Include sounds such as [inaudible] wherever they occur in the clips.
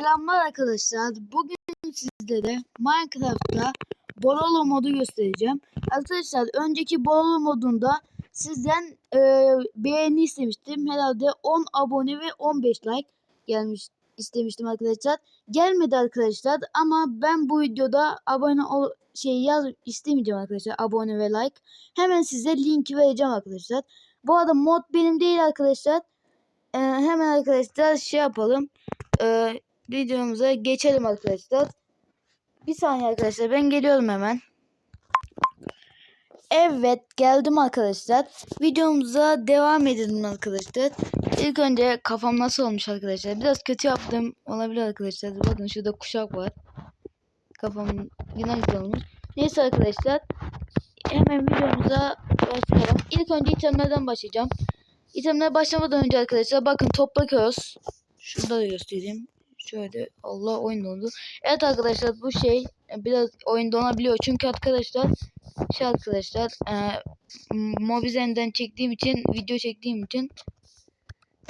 Selamlar arkadaşlar. Bugün sizlere Minecraft'ta Borolo modu göstereceğim. Arkadaşlar önceki Borolo modunda sizden e, beğeni istemiştim. Herhalde 10 abone ve 15 like gelmiş istemiştim arkadaşlar. Gelmedi arkadaşlar ama ben bu videoda abone ol şey yaz istemeyeceğim arkadaşlar. Abone ve like. Hemen size linki vereceğim arkadaşlar. Bu arada mod benim değil arkadaşlar. E, hemen arkadaşlar şey yapalım. E, videomuza geçelim arkadaşlar. Bir saniye arkadaşlar ben geliyorum hemen. Evet geldim arkadaşlar. Videomuza devam edelim arkadaşlar. İlk önce kafam nasıl olmuş arkadaşlar. Biraz kötü yaptım olabilir arkadaşlar. Bakın şurada kuşak var. Kafam yine güzel olmuş. Neyse arkadaşlar. Hemen videomuza başlayalım. İlk önce itemlerden başlayacağım. İtemlere başlamadan önce arkadaşlar bakın toprak öz. Şurada da göstereyim. Şöyle Allah oyun dondu. Evet arkadaşlar bu şey e, biraz oyun donabiliyor. Çünkü arkadaşlar şey arkadaşlar e, Mobizen'den çektiğim için video çektiğim için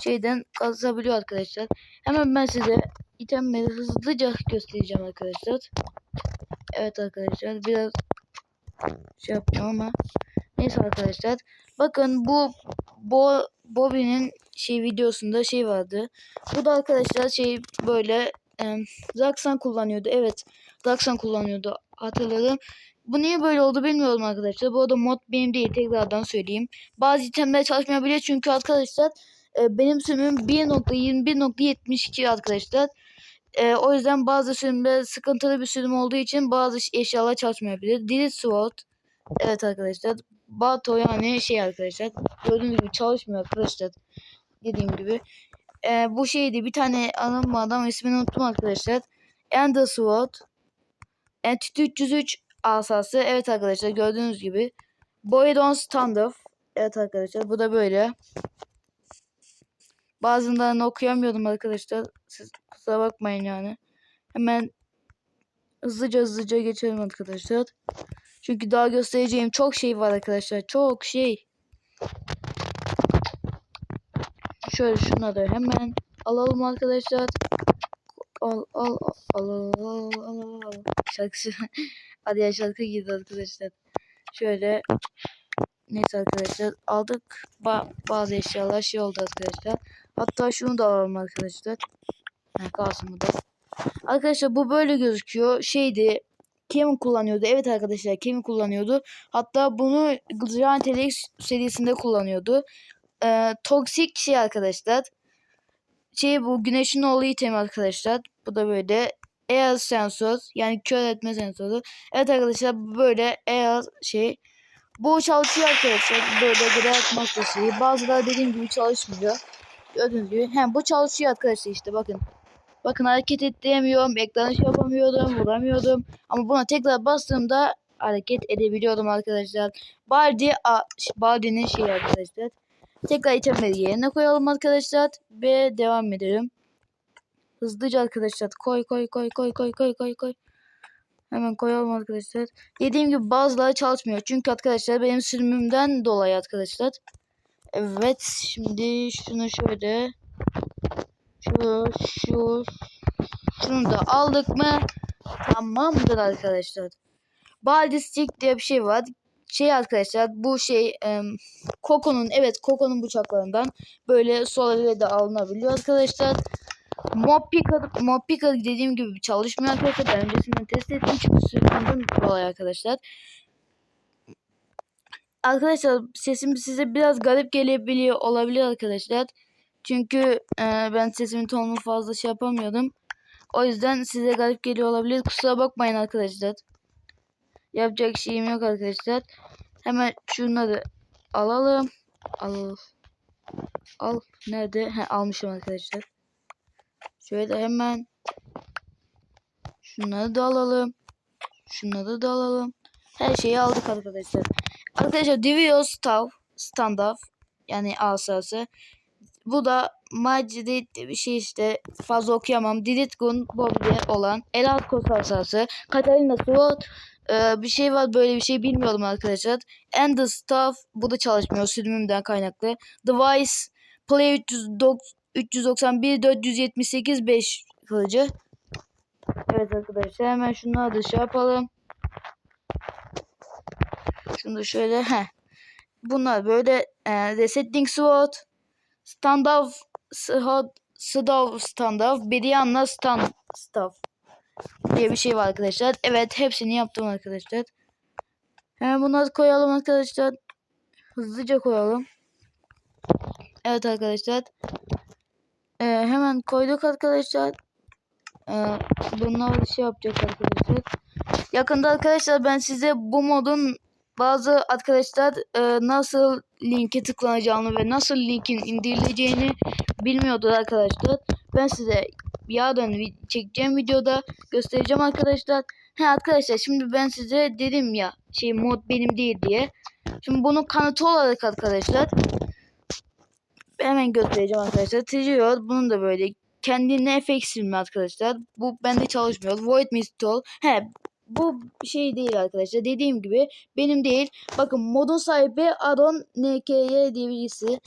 şeyden kazabiliyor arkadaşlar. Hemen ben size itemleri hızlıca göstereceğim arkadaşlar. Evet arkadaşlar biraz şey yapacağım ama neyse arkadaşlar. Bakın bu Bo Bobby'nin şey videosunda şey vardı. Bu da arkadaşlar şey böyle e, Zaksan kullanıyordu. Evet Zaksan kullanıyordu hatırladım. Bu niye böyle oldu bilmiyorum arkadaşlar. Bu arada mod benim değil tekrardan söyleyeyim. Bazı itemler çalışmayabilir çünkü arkadaşlar e, benim sürümüm 1.21.72 arkadaşlar. E, o yüzden bazı sürümde sıkıntılı bir sürüm olduğu için bazı eşyalar çalışmayabilir. Delete Sword. Evet arkadaşlar. Bato yani şey arkadaşlar. Gördüğünüz gibi çalışmıyor arkadaşlar. Dediğim gibi. Ee, bu şeydi bir tane anım adam ismini unuttum arkadaşlar. Ender Sword. Entity 303 asası. Evet arkadaşlar gördüğünüz gibi. Boydon Standoff. Evet arkadaşlar bu da böyle. Bazılarını okuyamıyordum arkadaşlar. Siz kusura bakmayın yani. Hemen hızlıca hızlıca geçelim arkadaşlar. Çünkü daha göstereceğim çok şey var arkadaşlar. Çok şey. Şöyle şunları hemen alalım arkadaşlar. Al al al al al al al. Şarkısı. [laughs] Hadi ya şarkı girdi arkadaşlar. Şöyle. Neyse arkadaşlar aldık. Ba bazı eşyalar şey oldu arkadaşlar. Hatta şunu da alalım arkadaşlar. Ha, kalsın bu da. Arkadaşlar bu böyle gözüküyor. Şeydi Kevin kullanıyordu. Evet arkadaşlar Kevin kullanıyordu. Hatta bunu Giant Elix serisinde kullanıyordu. Ee, toksik şey arkadaşlar. Şey bu güneşin oğlu item arkadaşlar. Bu da böyle Air sensör yani kör etme sensörü. Evet arkadaşlar böyle Air şey. Bu çalışıyor arkadaşlar. Böyle atmak şeyi. Bazıları dediğim gibi çalışmıyor. Gördüğünüz gibi. Hem bu çalışıyor arkadaşlar işte bakın. Bakın hareket edemiyorum. Ekranı şey yapamıyordum. Vuramıyordum. Ama buna tekrar bastığımda hareket edebiliyordum arkadaşlar. Baldi, Baldi'nin şeyi arkadaşlar. Tekrar itemleri yerine koyalım arkadaşlar. Ve devam edelim. Hızlıca arkadaşlar. Koy koy koy koy koy koy koy koy. Hemen koyalım arkadaşlar. Dediğim gibi bazıları çalışmıyor. Çünkü arkadaşlar benim sürümümden dolayı arkadaşlar. Evet. Şimdi şunu şöyle. Şu, şu, şunu da aldık mı? Tamamdır arkadaşlar. Baldistik diye bir şey var. Şey arkadaşlar bu şey e, Coco'nun evet Coco'nun bıçaklarından böyle solarıyla da alınabiliyor arkadaşlar. Mob Picker, Mob Picker dediğim gibi çalışmıyor arkadaşlar. Ben öncesinden test ettim çünkü sürümden dolayı arkadaşlar. Arkadaşlar sesim size biraz garip gelebiliyor olabilir arkadaşlar. Çünkü e, ben sesimin tonunu fazla şey yapamıyordum. O yüzden size garip geliyor olabilir. Kusura bakmayın arkadaşlar. Yapacak şeyim yok arkadaşlar. Hemen şunları alalım. Al. Al. Nerede? He, almışım arkadaşlar. Şöyle hemen şunları da alalım. Şunları da alalım. Her şeyi aldık arkadaşlar. Arkadaşlar Divio Staff Standoff yani asası. Bu da Macide bir şey işte fazla okuyamam. Diditgun Bobby olan El Alkos asası. Katarina Sword ee, bir şey var böyle bir şey bilmiyorum arkadaşlar. And the Stuff bu da çalışmıyor sürümümden kaynaklı. Device Play 391 478 5 kılıcı. Evet arkadaşlar hemen şunları da şey yapalım. Şunu da şöyle he. Bunlar böyle e, resetting sword, standoff, sword, staff, standoff, bir yandan stand staff diye bir şey var arkadaşlar. Evet hepsini yaptım arkadaşlar. Hemen bunları koyalım arkadaşlar. Hızlıca koyalım. Evet arkadaşlar. Ee, hemen koyduk arkadaşlar. Ee, bunlar şey yapacak arkadaşlar. Yakında arkadaşlar ben size bu modun bazı arkadaşlar e, nasıl linke tıklanacağını ve nasıl linkin indirileceğini bilmiyordu arkadaşlar. Ben size yarın vi- çekeceğim videoda göstereceğim arkadaşlar. He arkadaşlar şimdi ben size dedim ya şey mod benim değil diye. Şimdi bunun kanıtı olarak arkadaşlar hemen göstereceğim arkadaşlar. Trior bunun da böyle kendine efekt silme arkadaşlar. Bu bende çalışmıyor. Void Mistol. He bu şey değil arkadaşlar. Dediğim gibi benim değil. Bakın modun sahibi Aron NKY diye birisi.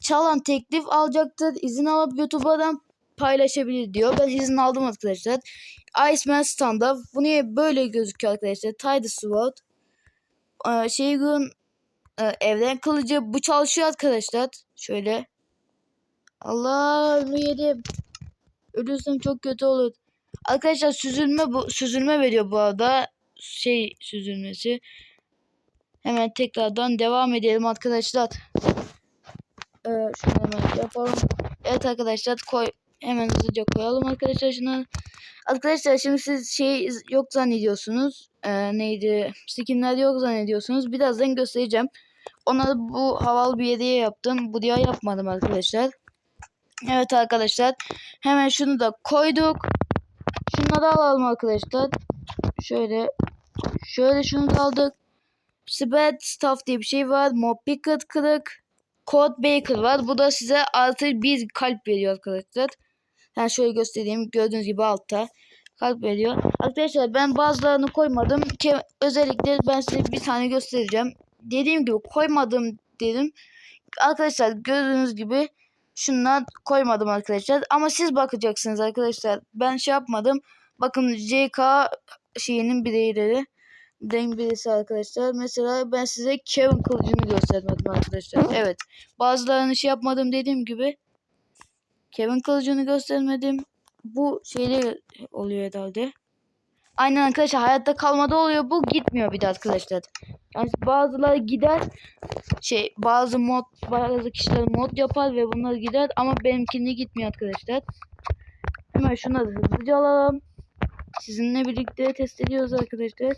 Çalan teklif alacaktır. İzin alıp YouTube'dan paylaşabilir diyor. Ben izin aldım arkadaşlar. Iceman Standard. Bu niye böyle gözüküyor arkadaşlar? Tidy Sword. Ee, Şeygun e, kılıcı. Bu çalışıyor arkadaşlar. Şöyle. Allah yedim. Ölürsem çok kötü olur. Arkadaşlar süzülme bu süzülme veriyor bu arada. Şey süzülmesi. Hemen tekrardan devam edelim arkadaşlar. Ee, şunu hemen yapalım. Evet arkadaşlar koy hemen hızlıca koyalım arkadaşlar şunu. Arkadaşlar şimdi siz şey yok zannediyorsunuz. Ee, neydi? Skinler yok zannediyorsunuz. Birazdan göstereceğim. Onları bu havalı bir hediye yaptım. Bu diye yapmadım arkadaşlar. Evet arkadaşlar. Hemen şunu da koyduk. Şunları alalım arkadaşlar. Şöyle. Şöyle şunu da aldık. Spread Staff diye bir şey var. Mob Picket kırık. Code Baker var. Bu da size artı bir kalp veriyor arkadaşlar. Yani şöyle göstereyim. Gördüğünüz gibi altta kalp veriyor. Arkadaşlar ben bazılarını koymadım ki özellikle ben size bir tane göstereceğim. Dediğim gibi koymadım dedim. Arkadaşlar gördüğünüz gibi şunlar koymadım arkadaşlar. Ama siz bakacaksınız arkadaşlar. Ben şey yapmadım. Bakın JK şeyinin bireyleri. Den birisi arkadaşlar. Mesela ben size Kevin kılıcını göstermedim arkadaşlar. Evet. Bazılarını şey yapmadım dediğim gibi. Kevin kılıcını göstermedim. Bu şeyler oluyor herhalde. Aynen arkadaşlar hayatta kalmada oluyor. Bu gitmiyor bir de arkadaşlar. Yani bazıları gider. Şey bazı mod bazı kişiler mod yapar ve bunlar gider ama benimkini gitmiyor arkadaşlar. Hemen şunları hızlıca alalım. Sizinle birlikte test ediyoruz arkadaşlar.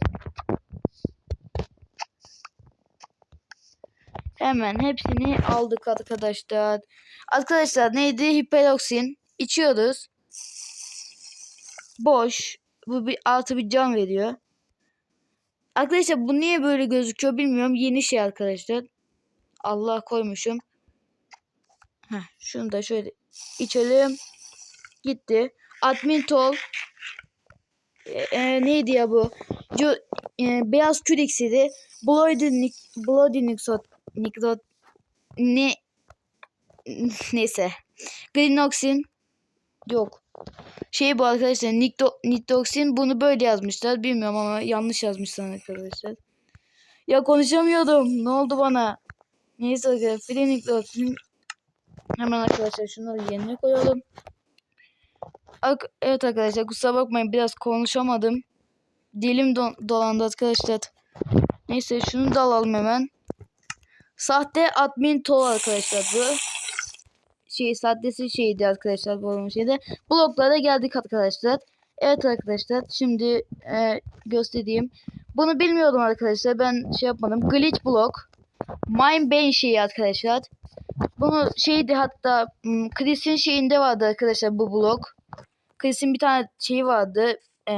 Hemen hepsini aldık arkadaşlar. Arkadaşlar neydi? Hiperoksin. İçiyoruz. Boş. Bu bir artı bir can veriyor. Arkadaşlar bu niye böyle gözüküyor bilmiyorum. Yeni şey arkadaşlar. Allah koymuşum. Heh, şunu da şöyle içelim. Gitti. Admin tol. Ee, e, neydi ya bu? Co, e, beyaz kül iksiri. Bloody, Bloody Nixot. Nikrot. Ne? [laughs] Neyse. Glinoxin. Yok. Şey bu arkadaşlar. Nikto, Nitoxin bunu böyle yazmışlar. Bilmiyorum ama yanlış yazmışlar arkadaşlar. Ya konuşamıyordum. Ne oldu bana? Neyse arkadaşlar. Frenikloxin. Hemen arkadaşlar şunları yerine koyalım. Ak evet arkadaşlar kusura bakmayın biraz konuşamadım. Dilim do dolandı arkadaşlar. Neyse şunu da alalım hemen. Sahte admin tol arkadaşlar bu. Şey sahtesi şeydi arkadaşlar bu olmuş şeyde. Bloklara geldik arkadaşlar. Evet arkadaşlar şimdi e, göstereyim. Bunu bilmiyordum arkadaşlar ben şey yapmadım. Glitch block. Mine Bane şeyi arkadaşlar. Bunu şeydi hatta hmm, Chris'in şeyinde vardı arkadaşlar bu blok. Chris'in bir tane şeyi vardı. E,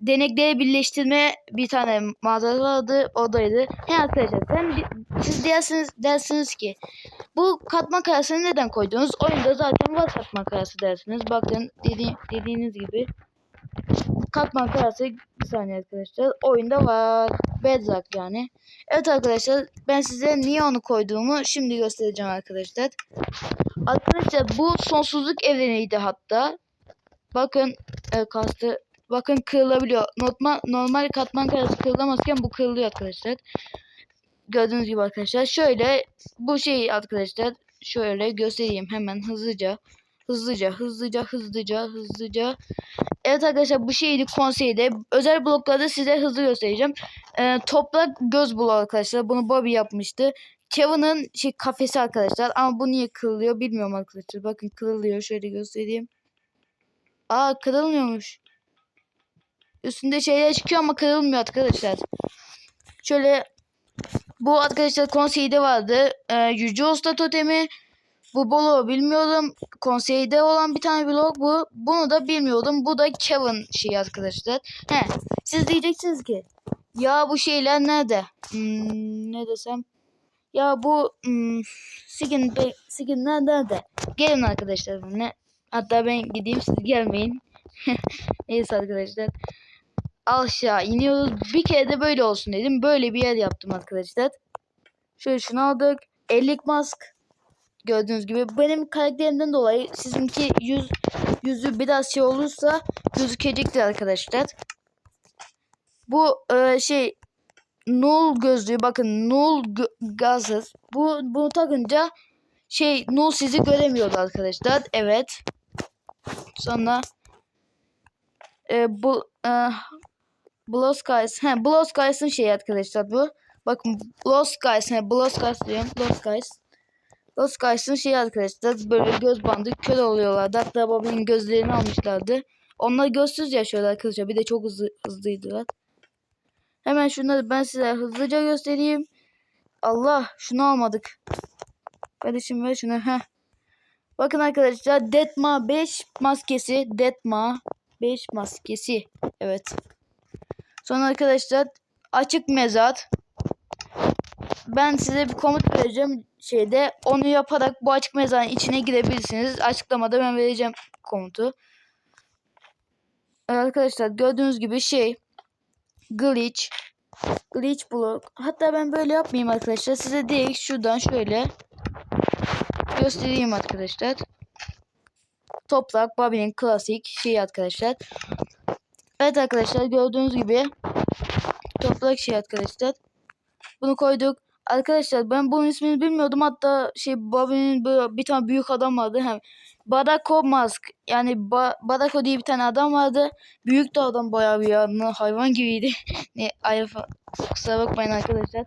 denekleri birleştirme bir tane mağaza vardı. Odaydı. He arkadaşlar sen siz dersiniz, dersiniz ki bu katman karasını neden koydunuz? Oyunda zaten var katman karası dersiniz. Bakın dedi, dediğiniz gibi katman karası bir saniye arkadaşlar. Oyunda var. Bedrock yani. Evet arkadaşlar ben size niye onu koyduğumu şimdi göstereceğim arkadaşlar. Arkadaşlar bu sonsuzluk evreniydi hatta. Bakın e, kastı bakın kırılabiliyor. Normal, normal katman karesi kırılamazken bu kırılıyor arkadaşlar. Gördüğünüz gibi arkadaşlar. Şöyle bu şey arkadaşlar şöyle göstereyim hemen hızlıca. Hızlıca, hızlıca, hızlıca, hızlıca. Evet arkadaşlar bu şeydi konseyde. Özel bloklarda size hızlı göstereceğim. Ee, toprak göz bloğu arkadaşlar. Bunu Bobby yapmıştı. Kevin'ın şey kafesi arkadaşlar. Ama bu niye kırılıyor bilmiyorum arkadaşlar. Bakın kırılıyor. Şöyle göstereyim. Aa kırılmıyormuş. Üstünde şeyler çıkıyor ama kırılmıyor arkadaşlar. Şöyle bu arkadaşlar konseyde vardı. Ee, Yüce Usta totemi. Bu bloğu bilmiyordum. Konseyde olan bir tane blok bu. Bunu da bilmiyordum. Bu da Kevin şeyi arkadaşlar. He, siz diyeceksiniz ki ya bu şeyler nerede? Hmm, ne desem? Ya bu hmm, be, Sigin nerede? Gelin arkadaşlar benimle. Hatta ben gideyim siz gelmeyin. [laughs] Neyse arkadaşlar. Aşağı iniyoruz. Bir kere de böyle olsun dedim. Böyle bir yer yaptım arkadaşlar. Şöyle şunu aldık. Ellik mask. Gördüğünüz gibi benim karakterimden dolayı sizinki yüz yüzü biraz şey olursa gözükecektir arkadaşlar. Bu e, şey null gözlüğü bakın null gazsız. Bu bunu takınca şey null sizi göremiyor arkadaşlar. Evet. Sonra e, bu e, Blue Skies. He, Blue Skies'ın şeyi arkadaşlar bu. Bakın Blue Skies. He, Blue Skies diyorum. Blue Skies. Blue Skies'ın şeyi arkadaşlar. Böyle göz bandı kör oluyorlardı. Hatta Bobby'nin gözlerini almışlardı. Onlar gözsüz yaşıyorlar arkadaşlar. Bir de çok hızlı, hızlıydılar. Hemen şunları ben size hızlıca göstereyim. Allah şunu almadık. Kardeşim ver şunu. Heh. Bakın arkadaşlar Detma 5 maskesi. Detma 5 maskesi. Evet. Sonra arkadaşlar açık mezat. Ben size bir komut vereceğim şeyde. Onu yaparak bu açık mezarın içine girebilirsiniz. Açıklamada ben vereceğim komutu. Arkadaşlar gördüğünüz gibi şey glitch glitch block. Hatta ben böyle yapmayayım arkadaşlar. Size direkt şuradan şöyle göstereyim arkadaşlar. Toprak Bobby'nin klasik şey arkadaşlar. Evet arkadaşlar gördüğünüz gibi toprak şey arkadaşlar. Bunu koyduk. Arkadaşlar ben bunun ismini bilmiyordum. Hatta şey Bobby'nin bir tane büyük adam vardı. Hem Badako Mask. Yani ba Badako diye bir tane adam vardı. Büyük de adam bayağı bir ya. Hayvan gibiydi. [laughs] ne ay kusura bakmayın arkadaşlar.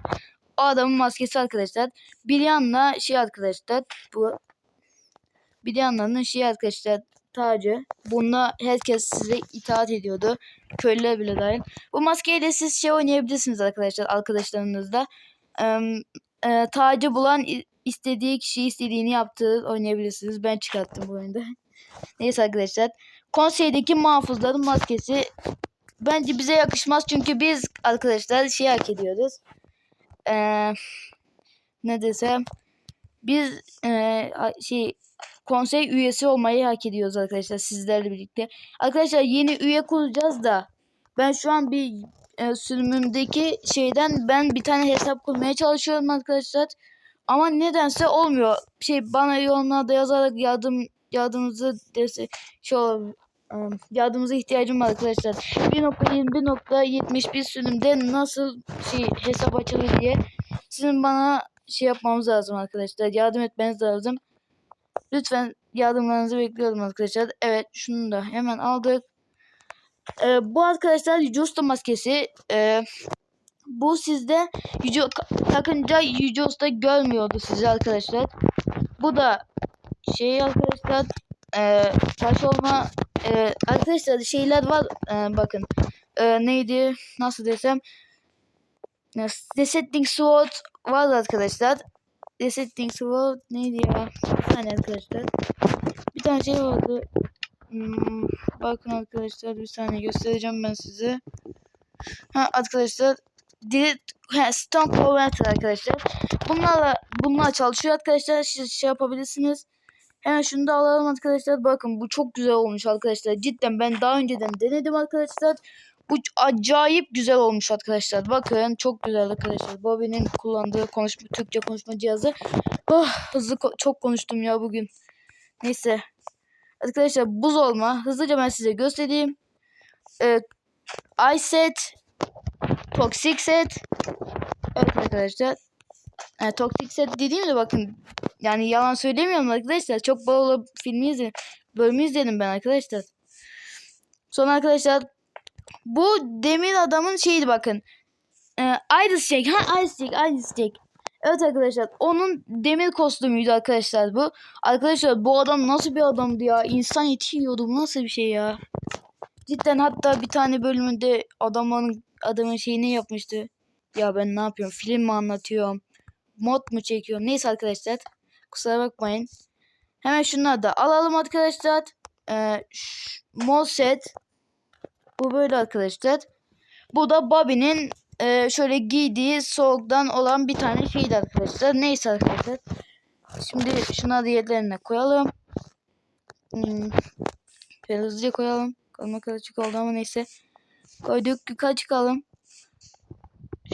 O adamın maskesi arkadaşlar. Bir yanla şey arkadaşlar. Bu bir yanlarının şey arkadaşlar tacı. Bununla herkes size itaat ediyordu. Köylüler bile dahil. Bu maskeyle siz şey oynayabilirsiniz arkadaşlar arkadaşlarınızla. Ee, e, tacı bulan istediği kişi istediğini yaptığı oynayabilirsiniz. Ben çıkarttım bu oyunda. [laughs] Neyse arkadaşlar. Konseydeki muhafızların maskesi bence bize yakışmaz. Çünkü biz arkadaşlar şey hak ediyoruz. Ee, ne desem. Biz e, şey konsey üyesi olmayı hak ediyoruz arkadaşlar sizlerle birlikte. Arkadaşlar yeni üye kuracağız da ben şu an bir e, sürümümdeki şeyden ben bir tane hesap kurmaya çalışıyorum arkadaşlar. Ama nedense olmuyor. Şey bana yorumlarda yazarak yardım yardımınızı şey olur, um, yardımınıza ihtiyacım var arkadaşlar. 1.21.71 sürümde nasıl şey hesap açılır diye sizin bana şey yapmamız lazım arkadaşlar. Yardım etmeniz lazım. Lütfen yardımlarınızı bekliyorum arkadaşlar. Evet şunu da hemen aldık. Ee, bu arkadaşlar Yüce Usta maskesi. Ee, bu sizde Yüce takınca Yüce Usta görmüyordu sizi arkadaşlar. Bu da şey arkadaşlar e, taş olma e, arkadaşlar şeyler var e, bakın e, neydi nasıl desem Resetting Sword var arkadaşlar. Resetting Sword neydi ya? Tane arkadaşlar. Bir tane şey vardı. Hmm, bakın arkadaşlar bir saniye göstereceğim ben size. Ha arkadaşlar Direkt Stone Converter arkadaşlar. Bunlarla bunlar çalışıyor arkadaşlar. Siz şey yapabilirsiniz. Hemen şunu da alalım arkadaşlar. Bakın bu çok güzel olmuş arkadaşlar. Cidden ben daha önceden denedim arkadaşlar. Bu acayip güzel olmuş arkadaşlar. Bakın çok güzel arkadaşlar. Bobby'nin kullandığı konuşma, Türkçe konuşma cihazı. Oh, hızlı ko çok konuştum ya bugün. Neyse. Arkadaşlar buz olma. Hızlıca ben size göstereyim. Ee, Ice set. Toxic set. Evet arkadaşlar. Yani toxic set dediğimde bakın yani yalan söylemiyorum arkadaşlar. Çok bol filmi izledim. Bölümü izledim ben arkadaşlar. Sonra arkadaşlar bu demir adamın şeydi bakın. Ee, Ice Jack. Ha Ice Jack. Ice Jack. Evet arkadaşlar onun demir kostümüydü arkadaşlar bu. Arkadaşlar bu adam nasıl bir adamdı ya? İnsan eti. Bu nasıl bir şey ya? Cidden hatta bir tane bölümünde adamın adamın şeyini yapmıştı. Ya ben ne yapıyorum? Film mi anlatıyorum? Mod mu çekiyorum? Neyse arkadaşlar. Kusura bakmayın. Hemen şunları da alalım arkadaşlar. Ee, mod set. Bu böyle arkadaşlar. Bu da Bobby'nin e, şöyle giydiği soğuktan olan bir tane şeydi arkadaşlar. Neyse arkadaşlar. Şimdi şunları yerlerine koyalım. Hmm. Şöyle hızlıca koyalım. Kalma açık oldu ama neyse. Koyduk yukarı çıkalım.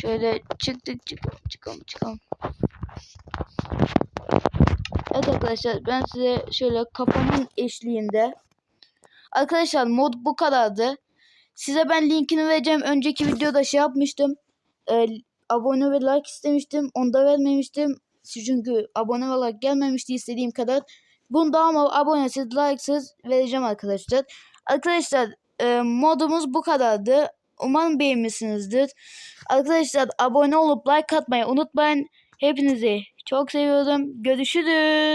Şöyle çıktık çıkalım çıkalım çıkalım. Evet arkadaşlar ben size şöyle kafamın eşliğinde. Arkadaşlar mod bu kadardı. Size ben linkini vereceğim. Önceki videoda şey yapmıştım. Ee, abone ve like istemiştim. Onu da vermemiştim. Çünkü abone ve like gelmemişti istediğim kadar. Bunda ama abonesiz, likesiz vereceğim arkadaşlar. Arkadaşlar e, modumuz bu kadardı. Umarım beğenmişsinizdir. Arkadaşlar abone olup like atmayı unutmayın. Hepinizi çok seviyorum. Görüşürüz.